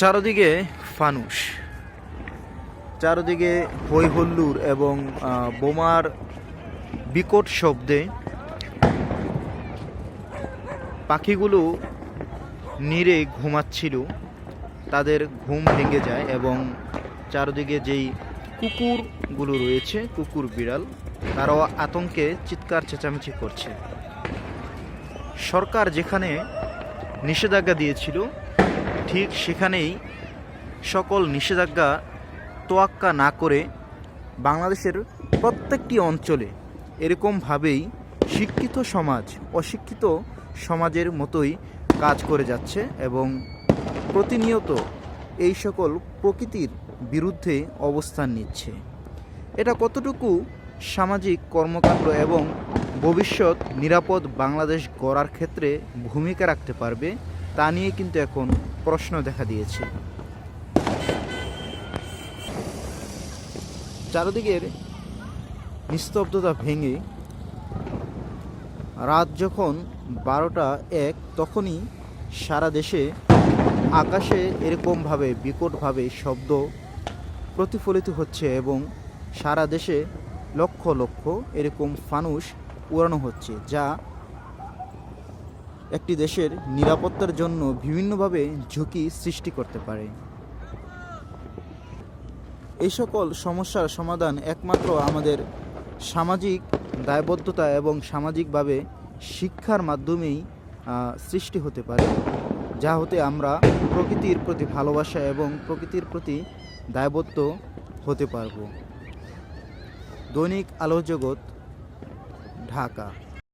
চারদিকে ফানুস। চারদিকে হই হল্লুর এবং বোমার বিকট শব্দে পাখিগুলো নিরে ঘুমাচ্ছিল। তাদের ঘুম ভেঙে যায় এবং চারদিকে যেই কুকুরগুলো রয়েছে, কুকুর বিড়াল, তারাও আতঙ্কে চিৎকার চেঁচামেচি করছে। সরকার যেখানে নিষেধাজ্ঞা দিয়েছিল ঠিক সেখানেই সকল নিষেধাজ্ঞা তোয়াক্কা না করে বাংলাদেশের প্রত্যেকটি অঞ্চলে এরকমভাবেই শিক্ষিত সমাজ, অশিক্ষিত সমাজের মতোই কাজ করে যাচ্ছে এবং প্রতিনিয়ত এই সকল প্রকৃতির বিরুদ্ধে অবস্থান নিচ্ছে। এটা কতটুকু সামাজিক কর্মকাণ্ড এবং ভবিষ্যৎ নিরাপদ বাংলাদেশ গড়ার ক্ষেত্রে ভূমিকা রাখতে পারবে তা নিয়ে কিন্তু এখন প্রশ্ন দেখা দিয়েছে। চারদিকের নিস্তব্ধতা ভেঙে রাত যখন বারোটা এক, তখনই সারা দেশে আকাশে এরকমভাবে, বিকটভাবে শব্দ প্রতিফলিত হচ্ছে এবং সারা দেশে লক্ষ লক্ষ এরকম ফানুস উড়ানো হচ্ছে, যা একটি দেশের নিরাপত্তার জন্য বিভিন্নভাবে ঝুঁকি সৃষ্টি করতে পারে। এই সকল সমস্যার সমাধান একমাত্র আমাদের সামাজিক দায়বদ্ধতা এবং সামাজিকভাবে শিক্ষার মাধ্যমেই সৃষ্টি হতে পারে, যা হতে আমরা প্রকৃতির প্রতি ভালোবাসা এবং প্রকৃতির প্রতি দায়বদ্ধ হতে পারব। দৈনিক আলো জগৎ ঢাকা।